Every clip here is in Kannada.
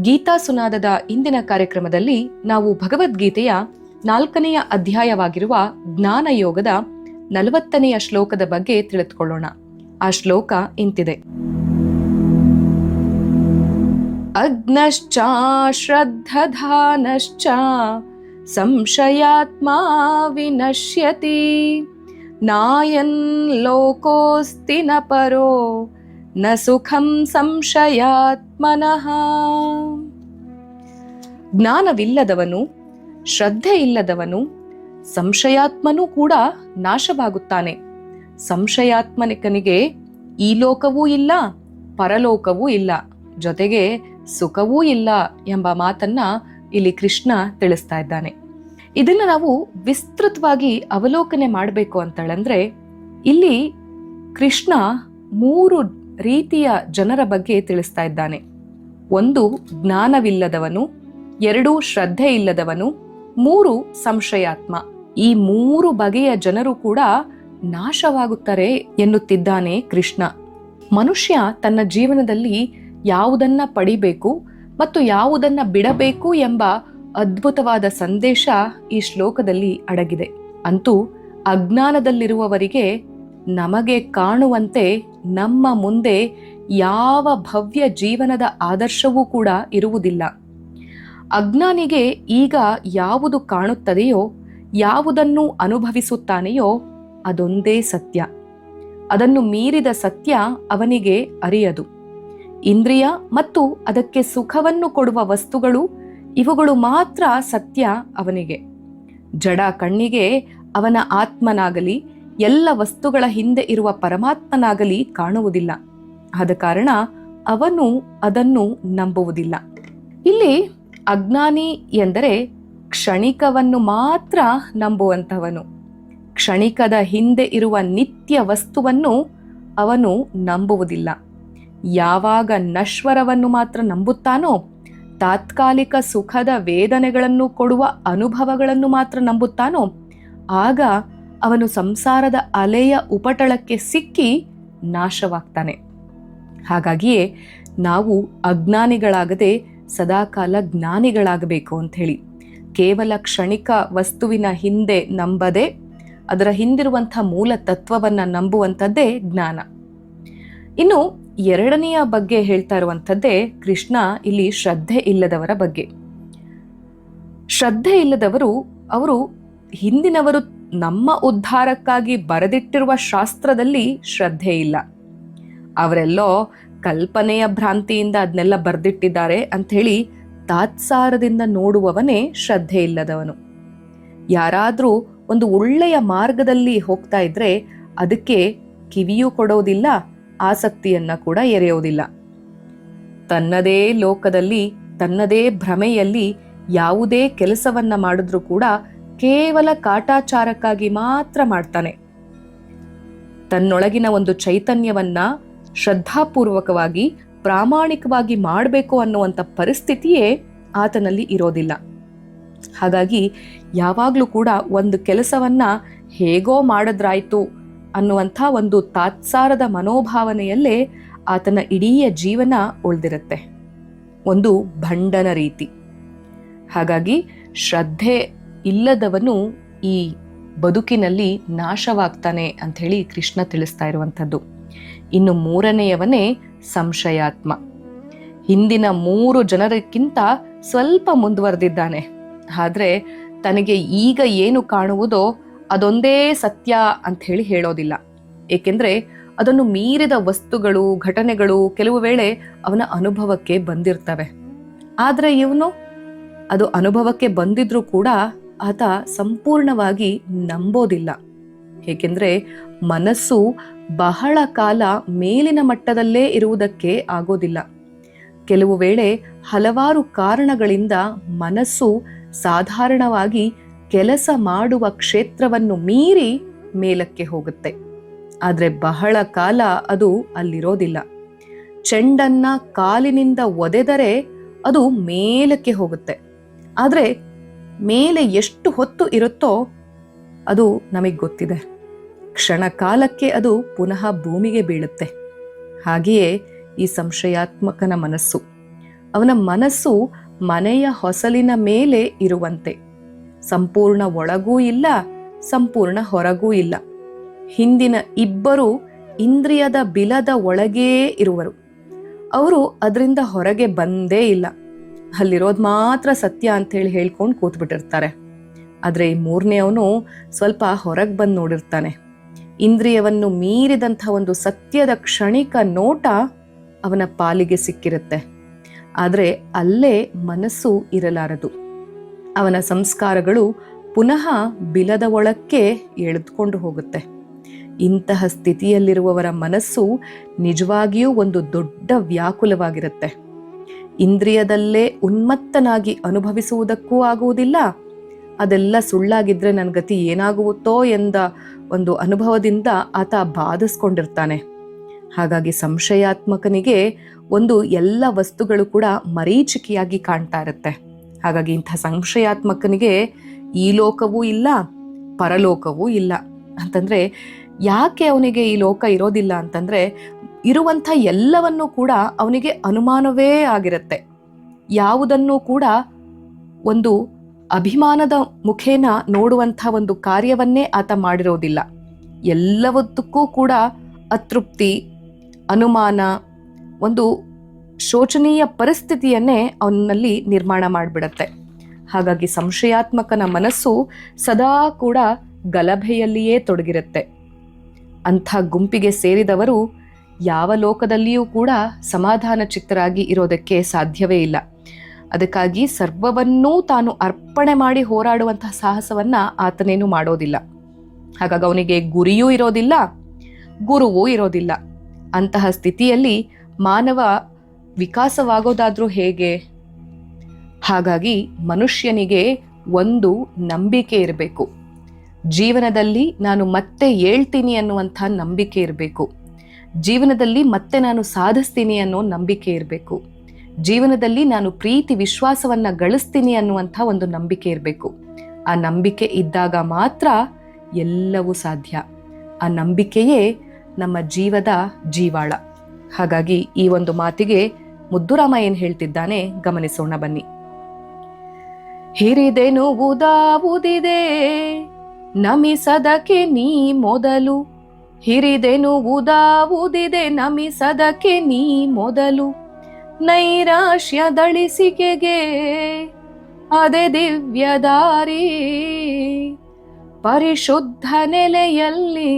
ಗೀತಾ ಸುನಾದದ ಇಂದಿನ ಕಾರ್ಯಕ್ರಮದಲ್ಲಿ ನಾವು ಭಗವದ್ಗೀತೆಯ ನಾಲ್ಕನೆಯ ಅಧ್ಯಾಯವಾಗಿರುವ ಜ್ಞಾನಯೋಗದ ನಲವತ್ತನೆಯ ಶ್ಲೋಕದ ಬಗ್ಗೆ ತಿಳಿದುಕೊಳ್ಳೋಣ. ಆ ಶ್ಲೋಕ ಇಂತಿದೆ. ಅಗ್ನಶ್ಚ ಶ್ರದ್ಧಧಾನಶ್ಚ ಸಂಶಯಾತ್ಮ ವಿನಶ್ಯತಿ ನಾಯನ್ ಲೋಕೋಸ್ತಿ ನ ಪರೋ ನ ಸುಖಂ ಸಂಶಯಾತ್ಮನಃ. ಜ್ಞಾನವಿಲ್ಲದವನು ಶ್ರದ್ಧೆ ಇಲ್ಲದವನು ಸಂಶಯಾತ್ಮನೂ ಕೂಡ ನಾಶವಾಗುತ್ತಾನೆ. ಸಂಶಯಾತ್ಮನಿಕನಿಗೆ ಈ ಲೋಕವೂ ಇಲ್ಲ, ಪರಲೋಕವೂ ಇಲ್ಲ, ಜೊತೆಗೆ ಸುಖವೂ ಇಲ್ಲ ಎಂಬ ಮಾತನ್ನ ಇಲ್ಲಿ ಕೃಷ್ಣ ತಿಳಿಸ್ತಾ ಇದ್ದಾನೆ. ಇದನ್ನ ನಾವು ವಿಸ್ತೃತವಾಗಿ ಅವಲೋಕನೆ ಮಾಡಬೇಕು ಅಂತೇಳಂದ್ರೆ, ಇಲ್ಲಿ ಕೃಷ್ಣ ಮೂರು ರೀತಿಯ ಜನರ ಬಗ್ಗೆ ತಿಳಿಸ್ತಾ ಇದ್ದಾನೆ. ಒಂದು, ಜ್ಞಾನವಿಲ್ಲದವನು, ಎರಡು ಶ್ರದ್ಧೆ ಇಲ್ಲದವನು ಮೂರು, ಸಂಶಯಾತ್ಮ. ಈ ಮೂರು ಬಗೆಯ ಜನರು ಕೂಡ ನಾಶವಾಗುತ್ತಾರೆ ಎನ್ನುತ್ತಿದ್ದಾನೆ ಕೃಷ್ಣ. ಮನುಷ್ಯ ತನ್ನ ಜೀವನದಲ್ಲಿ ಯಾವುದನ್ನ ಪಡಿಬೇಕು ಮತ್ತು ಯಾವುದನ್ನ ಬಿಡಬೇಕು ಎಂಬ ಅದ್ಭುತವಾದ ಸಂದೇಶ ಈ ಶ್ಲೋಕದಲ್ಲಿ ಅಡಗಿದೆ. ಅಂತೂ ಅಜ್ಞಾನದಲ್ಲಿರುವವರಿಗೆ ನಮಗೆ ಕಾಣುವಂತೆ ನಮ್ಮ ಮುಂದೆ ಯಾವ ಭವ್ಯ ಜೀವನದ ಆದರ್ಶವೂ ಕೂಡ ಇರುವುದಿಲ್ಲ. ಅಜ್ಞಾನಿಗೆ ಈಗ ಯಾವುದು ಕಾಣುತ್ತದೆಯೋ, ಯಾವುದನ್ನು ಅನುಭವಿಸುತ್ತಾನೆಯೋ ಅದೊಂದೇ ಸತ್ಯ. ಅದನ್ನು ಮೀರಿದ ಸತ್ಯ ಅವನಿಗೆ ಅರಿಯದು. ಇಂದ್ರಿಯ ಮತ್ತು ಅದಕ್ಕೆ ಸುಖವನ್ನು ಕೊಡುವ ವಸ್ತುಗಳು, ಇವುಗಳು ಮಾತ್ರ ಸತ್ಯ ಅವನಿಗೆ. ಜಡ ಕಣ್ಣಿಗೆ ಅವನ ಆತ್ಮನಾಗಲಿ ಎಲ್ಲ ವಸ್ತುಗಳ ಹಿಂದೆ ಇರುವ ಪರಮಾತ್ಮನಾಗಲಿ ಕಾಣುವುದಿಲ್ಲ. ಆದ ಕಾರಣ ಅವನು ಅದನ್ನು ನಂಬುವುದಿಲ್ಲ. ಇಲ್ಲಿ ಅಜ್ಞಾನಿ ಎಂದರೆ ಕ್ಷಣಿಕವನ್ನು ಮಾತ್ರ ನಂಬುವಂತವನು ಕ್ಷಣಿಕದ ಹಿಂದೆ ಇರುವ ನಿತ್ಯ ವಸ್ತುವನ್ನು ಅವನು ನಂಬುವುದಿಲ್ಲ. ಯಾವಾಗ ನಶ್ವರವನ್ನು ಮಾತ್ರ ನಂಬುತ್ತಾನೋ, ತಾತ್ಕಾಲಿಕ ಸುಖದ ವೇದನೆಗಳನ್ನು ಕೊಡುವ ಅನುಭವಗಳನ್ನು ಮಾತ್ರ ನಂಬುತ್ತಾನೋ, ಆಗ ಅವನು ಸಂಸಾರದ ಅಲೆಯ ಉಪಟಳಕ್ಕೆ ಸಿಕ್ಕಿ ನಾಶವಾಗ್ತಾನೆ. ಹಾಗಾಗಿಯೇ ನಾವು ಅಜ್ಞಾನಿಗಳಾಗದೆ ಸದಾಕಾಲ ಜ್ಞಾನಿಗಳಾಗಬೇಕು ಅಂತ ಹೇಳಿ ಕೇವಲ ಕ್ಷಣಿಕ ವಸ್ತುವಿನ ಹಿಂದೆ ನಂಬದೆ, ಅದರ ಹಿಂದಿರುವಂಥ ಮೂಲ ತತ್ವವನ್ನ ನಂಬುವಂಥದ್ದೇ ಜ್ಞಾನ. ಇನ್ನು ಎರಡನೆಯ ಬಗ್ಗೆ ಹೇಳ್ತಾ ಇರುವಂಥದ್ದೇ ಕೃಷ್ಣ ಇಲ್ಲಿ ಶ್ರದ್ಧೆ ಇಲ್ಲದವರ ಬಗ್ಗೆ. ಶ್ರದ್ಧೆ ಇಲ್ಲದವರು ಅವರು ಹಿಂದಿನವರು ನಮ್ಮ ಉದ್ಧಾರಕ್ಕಾಗಿ ಬರೆದಿಟ್ಟಿರುವ ಶಾಸ್ತ್ರದಲ್ಲಿ ಶ್ರದ್ಧೆ ಇಲ್ಲ. ಅವರೆಲ್ಲೋ ಕಲ್ಪನೆಯ ಭ್ರಾಂತಿಯಿಂದ ಅದನ್ನೆಲ್ಲ ಬರೆದಿಟ್ಟಿದ್ದಾರೆ ಅಂಥೇಳಿ ತಾತ್ಸಾರದಿಂದ ನೋಡುವವನೇ ಶ್ರದ್ಧೆ ಇಲ್ಲದವನು. ಯಾರಾದರೂ ಒಂದು ಒಳ್ಳೆಯ ಮಾರ್ಗದಲ್ಲಿ ಹೋಗ್ತಾ ಇದ್ರೆ ಅದಕ್ಕೆ ಕಿವಿಯೂ ಕೊಡೋದಿಲ್ಲ, ಆಸಕ್ತಿಯನ್ನ ಕೂಡ ಎರೆಯೋದಿಲ್ಲ. ತನ್ನದೇ ಲೋಕದಲ್ಲಿ, ತನ್ನದೇ ಭ್ರಮೆಯಲ್ಲಿ ಯಾವುದೇ ಕೆಲಸವನ್ನ ಮಾಡಿದ್ರೂ ಕೂಡ ಕೇವಲ ಕಾಟಾಚಾರಕ್ಕಾಗಿ ಮಾತ್ರ ಮಾಡ್ತಾನೆ. ತನ್ನೊಳಗಿನ ಒಂದು ಚೈತನ್ಯವನ್ನ ಶ್ರದ್ಧಾಪೂರ್ವಕವಾಗಿ ಪ್ರಾಮಾಣಿಕವಾಗಿ ಮಾಡಬೇಕು ಅನ್ನುವಂಥ ಪರಿಸ್ಥಿತಿಯೇ ಆತನಲ್ಲಿ ಇರೋದಿಲ್ಲ. ಹಾಗಾಗಿ ಯಾವಾಗಲೂ ಕೂಡ ಒಂದು ಕೆಲಸವನ್ನ ಹೇಗೋ ಮಾಡಿದ್ರಾಯ್ತು ಅನ್ನುವಂಥ ಒಂದು ತಾತ್ಸಾರದ ಮನೋಭಾವನೆಯಲ್ಲೇ ಆತನ ಇಡೀ ಜೀವನ ಉಳಿದಿರುತ್ತೆ. ಒಂದು ಭಂಡನ ರೀತಿ. ಹಾಗಾಗಿ ಶ್ರದ್ಧೆ ಇಲ್ಲದವನು ಈ ಬದುಕಿನಲ್ಲಿ ನಾಶವಾಗ್ತಾನೆ ಅಂತ ಹೇಳಿ ಕೃಷ್ಣ ತಿಳಿಸ್ತಾ ಇರುವಂಥದ್ದು. ಇನ್ನು ಮೂರನೆಯವನೇ ಸಂಶಯಾತ್ಮ. ಹಿಂದಿನ ಮೂರು ಜನರಕ್ಕಿಂತ ಸ್ವಲ್ಪ ಮುಂದುವರೆದಿದ್ದಾನೆ. ಆದರೆ ತನಗೆ ಈಗ ಏನು ಕಾಣುವುದೋ ಅದೊಂದೇ ಸತ್ಯ ಅಂತ ಹೇಳಿ ಹೇಳೋದಿಲ್ಲ. ಏಕೆಂದರೆ ಅದನ್ನು ಮೀರಿದ ವಸ್ತುಗಳು, ಘಟನೆಗಳು ಕೆಲವು ವೇಳೆ ಅವನ ಅನುಭವಕ್ಕೆ ಬಂದಿರ್ತವೆ. ಆದರೆ ಇವನು ಅದು ಅನುಭವಕ್ಕೆ ಬಂದಿದ್ರೂ ಕೂಡ ಆತ ಸಂಪೂರ್ಣವಾಗಿ ನಂಬೋದಿಲ್ಲ. ಏಕೆಂದರೆ ಮನಸ್ಸು ಬಹಳ ಕಾಲ ಮೇಲಿನ ಮಟ್ಟದಲ್ಲೇ ಇರುವುದಕ್ಕೆ ಆಗೋದಿಲ್ಲ. ಕೆಲವು ವೇಳೆ ಹಲವಾರು ಕಾರಣಗಳಿಂದ ಮನಸ್ಸು ಸಾಧಾರಣವಾಗಿ ಕೆಲಸ ಮಾಡುವ ಕ್ಷೇತ್ರವನ್ನು ಮೀರಿ ಮೇಲಕ್ಕೆ ಹೋಗುತ್ತೆ. ಆದರೆ ಬಹಳ ಕಾಲ ಅದು ಅಲ್ಲಿರೋದಿಲ್ಲ. ಚೆಂಡನ್ನ ಕಾಲಿನಿಂದ ಒದೆದರೆ ಅದು ಮೇಲಕ್ಕೆ ಹೋಗುತ್ತೆ. ಆದರೆ ಮೇಲೆ ಎಷ್ಟು ಹೊತ್ತು ಇರುತ್ತೋ ಅದು ನಮಗೆ ಗೊತ್ತಿದೆ. ಕ್ಷಣ ಕಾಲಕ್ಕೆ ಅದು ಪುನಃ ಭೂಮಿಗೆ ಬೀಳುತ್ತೆ. ಹಾಗೆಯೇ ಈ ಸಂಶಯಾತ್ಮಕನ ಮನಸ್ಸು. ಅವನ ಮನಸ್ಸು ಮನೆಯ ಹೊಸಲಿನ ಮೇಲೆ ಇರುವಂತೆ. ಸಂಪೂರ್ಣ ಒಳಗೂ ಇಲ್ಲ, ಸಂಪೂರ್ಣ ಹೊರಗೂ ಇಲ್ಲ. ಹಿಂದಿನ ಇಬ್ಬರು ಇಂದ್ರಿಯದ ಬಿಲದ ಒಳಗೇ ಇರುವರು. ಅವರು ಅದರಿಂದ ಹೊರಗೆ ಬಂದೇ ಇಲ್ಲ. ಅಲ್ಲಿರೋದು ಮಾತ್ರ ಸತ್ಯ ಅಂತ ಹೇಳಿ ಹೇಳ್ಕೊಂಡು ಕೂತ್ಬಿಟ್ಟಿರ್ತಾರೆ. ಆದ್ರೆ ಈ ಮೂರನೇ ಅವನು ಸ್ವಲ್ಪ ಹೊರಗೆ ಬಂದು ನೋಡಿರ್ತಾನೆ. ಇಂದ್ರಿಯವನ್ನು ಮೀರಿದಂಥ ಒಂದು ಸತ್ಯದ ಕ್ಷಣಿಕ ನೋಟ ಅವನ ಪಾಲಿಗೆ ಸಿಕ್ಕಿರುತ್ತೆ. ಆದರೆ ಅಲ್ಲೇ ಮನಸ್ಸು ಇರಲಾರದು. ಅವನ ಸಂಸ್ಕಾರಗಳು ಪುನಃ ಬಿಲದ ಒಳಕ್ಕೆ ಎಳೆದುಕೊಂಡು ಹೋಗುತ್ತೆ. ಇಂತಹ ಸ್ಥಿತಿಯಲ್ಲಿರುವವರ ಮನಸ್ಸು ನಿಜವಾಗಿಯೂ ಒಂದು ದೊಡ್ಡ ವ್ಯಾಕುಲವಾಗಿರುತ್ತೆ. ಇಂದ್ರಿಯದಲ್ಲೇ ಉನ್ಮತ್ತನಾಗಿ ಅನುಭವಿಸುವುದಕ್ಕೂ ಆಗುವುದಿಲ್ಲ. ಅದೆಲ್ಲ ಸುಳ್ಳಾಗಿದ್ರೆ ನನ್ನ ಗತಿ ಏನಾಗುತ್ತೋ ಎಂದ ಒಂದು ಅನುಭವದಿಂದ ಆತ ಬಾಧಿಸ್ಕೊಂಡಿರ್ತಾನೆ. ಹಾಗಾಗಿ ಸಂಶಯಾತ್ಮಕನಿಗೆ ಒಂದು ಎಲ್ಲ ವಸ್ತುಗಳು ಕೂಡ ಮರೀಚಿಕೆಯಾಗಿ ಕಾಣ್ತಾ ಇರುತ್ತೆ. ಹಾಗಾಗಿ ಇಂಥ ಸಂಶಯಾತ್ಮಕನಿಗೆ ಈ ಲೋಕವೂ ಇಲ್ಲ, ಪರಲೋಕವೂ ಇಲ್ಲ. ಅಂತಂದ್ರೆ ಯಾಕೆ ಅವನಿಗೆ ಈ ಲೋಕ ಇರೋದಿಲ್ಲ ಅಂತಂದ್ರೆ ಇರುವಂಥ ಎಲ್ಲವನ್ನೂ ಕೂಡ ಅವನಿಗೆ ಅನುಮಾನವೇ ಆಗಿರುತ್ತೆ. ಯಾವುದನ್ನು ಕೂಡ ಒಂದು ಅಭಿಮಾನದ ಮುಖೇನ ನೋಡುವಂಥ ಒಂದು ಕಾರ್ಯವನ್ನೇ ಆತ ಮಾಡಿರೋದಿಲ್ಲ. ಎಲ್ಲವತ್ತಕ್ಕೂ ಕೂಡ ಅತೃಪ್ತಿ, ಅನುಮಾನ, ಒಂದು ಶೋಚನೀಯ ಪರಿಸ್ಥಿತಿಯನ್ನೇ ಅವನಲ್ಲಿ ನಿರ್ಮಾಣ ಮಾಡಿಬಿಡತ್ತೆ. ಹಾಗಾಗಿ ಸಂಶಯಾತ್ಮಕನ ಮನಸ್ಸು ಸದಾ ಕೂಡ ಗಲಭೆಯಲ್ಲಿಯೇ ತೊಡಗಿರುತ್ತೆ. ಅಂಥ ಗುಂಪಿಗೆ ಸೇರಿದವರು ಯಾವ ಲೋಕದಲ್ಲಿಯೂ ಕೂಡ ಸಮಾಧಾನ ಚಿತ್ತರಾಗಿ ಇರೋದಕ್ಕೆ ಸಾಧ್ಯವೇ ಇಲ್ಲ. ಅದಕ್ಕಾಗಿ ಸರ್ವವನ್ನೂ ತಾನು ಅರ್ಪಣೆ ಮಾಡಿ ಹೋರಾಡುವಂತಹ ಸಾಹಸವನ್ನ ಆತನೇನು ಮಾಡೋದಿಲ್ಲ. ಹಾಗಾಗಿ ಅವನಿಗೆ ಗುರಿಯೂ ಇರೋದಿಲ್ಲ, ಗುರುವೂ ಇರೋದಿಲ್ಲ. ಅಂತಹ ಸ್ಥಿತಿಯಲ್ಲಿ ಮಾನವ ವಿಕಾಸವಾಗೋದಾದ್ರೂ ಹೇಗೆ? ಹಾಗಾಗಿ ಮನುಷ್ಯನಿಗೆ ಒಂದು ನಂಬಿಕೆ ಇರಬೇಕು. ಜೀವನದಲ್ಲಿ ನಾನು ಮತ್ತೆ ಹೇಳ್ತೀನಿ ಅನ್ನುವಂಥ ನಂಬಿಕೆ ಇರಬೇಕು. ಜೀವನದಲ್ಲಿ ಮತ್ತೆ ನಾನು ಸಾಧಿಸ್ತೀನಿ ಅನ್ನೋ ನಂಬಿಕೆ ಇರಬೇಕು. ಜೀವನದಲ್ಲಿ ನಾನು ಪ್ರೀತಿ, ವಿಶ್ವಾಸವನ್ನ ಗಳಿಸ್ತೀನಿ ಅನ್ನುವಂಥ ಒಂದು ನಂಬಿಕೆ ಇರಬೇಕು. ಆ ನಂಬಿಕೆ ಇದ್ದಾಗ ಮಾತ್ರ ಎಲ್ಲವೂ ಸಾಧ್ಯ. ಆ ನಂಬಿಕೆಯೇ ನಮ್ಮ ಜೀವದ ಜೀವಾಳ. ಹಾಗಾಗಿ ಈ ಒಂದು ಮಾತಿಗೆ ಮುದ್ದುರಾಮ ಏನು ಹೇಳ್ತಿದ್ದಾನೆ? ಗಮನಿಸೋಣ ಬನ್ನಿ. ಹಿರಿದೆನು ಉದಾವುದಿದೆ ನಮಿಸದಕ್ಕೆ ನೀ ಮೊದಲು ಹಿರಿದೆನು ಉದಾವುದಿದೆ ನಮಿಸದಕ್ಕೆ ನೀ ಮೊದಲು. ನೈರಾಶ್ಯ ದಳಿಸಿಕೆಗೆ ಅದೆ ದಿವ್ಯ ದಾರಿ. ಪರಿಶುದ್ಧ ನೆಲೆಯಲ್ಲಿ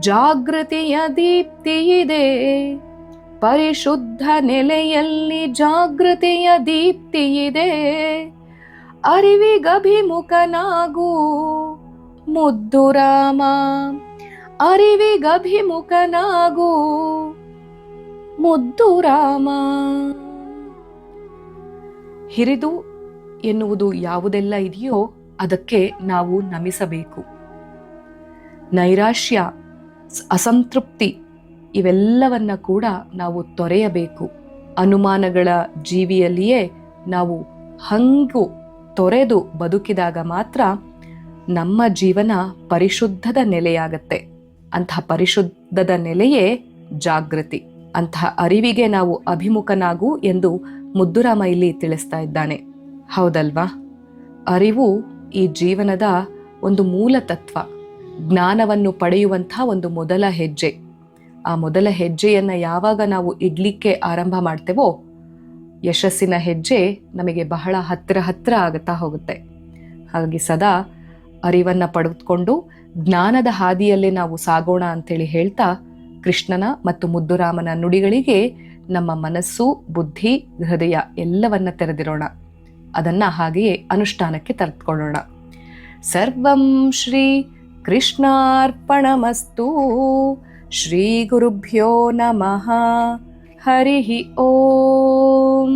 ಜಾಗೃತಿಯ ದೀಪ್ತಿಯಿದೆ ಪರಿಶುದ್ಧ ನೆಲೆಯಲ್ಲಿ ಜಾಗೃತಿಯ ದೀಪ್ತಿಯಿದೆ ಅರಿವಿಗಭಿಮುಖನಾಗು ಮುದ್ದು ರಾಮ. ಅರಿವಿಗಭಿಮುಖನಾಗು. ಮುದ್ದು ರಾಮ. ಹಿರಿದು ಎನ್ನುವುದು ಯಾವುದೆಲ್ಲ ಇದೆಯೋ ಅದಕ್ಕೆ ನಾವು ನಮಿಸಬೇಕು. ನೈರಾಶ್ಯ, ಅಸಂತೃಪ್ತಿ ಇವೆಲ್ಲವನ್ನ ಕೂಡ ನಾವು ತೊರೆಯಬೇಕು. ಅನುಮಾನಗಳ ಜೀವಿಯಲ್ಲಿಯೇ ನಾವು ಹಂಗು ತೊರೆದು ಬದುಕಿದಾಗ ಮಾತ್ರ ನಮ್ಮ ಜೀವನ ಪರಿಶುದ್ಧದ ನೆಲೆಯಾಗತ್ತೆ. ಅಂತಹ ಪರಿಶುದ್ಧದ ನೆಲೆಯೇ ಜಾಗೃತಿ. ಅಂತಹ ಅರಿವಿಗೆ ನಾವು ಅಭಿಮುಖನಾಗು ಎಂದು ಮುದ್ದುರಾಮ ಇಲ್ಲಿ ತಿಳಿಸ್ತಾ ಇದ್ದಾನೆ. ಹೌದಲ್ವಾ? ಅರಿವು ಈ ಜೀವನದ ಒಂದು ಮೂಲ ತತ್ವ. ಜ್ಞಾನವನ್ನು ಪಡೆಯುವಂಥ ಒಂದು ಮೊದಲ ಹೆಜ್ಜೆ. ಆ ಮೊದಲ ಹೆಜ್ಜೆಯನ್ನು ಯಾವಾಗ ನಾವು ಇಡ್ಲಿಕ್ಕೆ ಆರಂಭ ಮಾಡ್ತೇವೋ, ಯಶಸ್ಸಿನ ಹೆಜ್ಜೆ ನಮಗೆ ಬಹಳ ಹತ್ತಿರ ಹತ್ತಿರ ಆಗುತ್ತಾ ಹೋಗುತ್ತೆ. ಹಾಗಾಗಿ ಸದಾ ಅರಿವನ್ನು ಪಡೆದುಕೊಂಡು ಜ್ಞಾನದ ಹಾದಿಯಲ್ಲೇ ನಾವು ಸಾಗೋಣ ಅಂತೇಳಿ ಹೇಳ್ತಾ ಕೃಷ್ಣನ ಮತ್ತು ಮುದ್ದುರಾಮನ ನುಡಿಗಳಿಗೆ ನಮ್ಮ ಮನಸ್ಸು, ಬುದ್ಧಿ, ಹೃದಯ ಎಲ್ಲವನ್ನ ತೆರೆದಿರೋಣ. ಅದನ್ನ ಹಾಗೆಯೇ ಅನುಷ್ಠಾನಕ್ಕೆ ತರ್ತ್ಕೊಳ್ಳೋಣ. ಸರ್ವಂ ಶ್ರೀ ಕೃಷ್ಣಾರ್ಪಣಮಸ್ತು. ಶ್ರೀ ಗುರುಭ್ಯೋ ನಮಃ. ಹರಿ ಓಂ.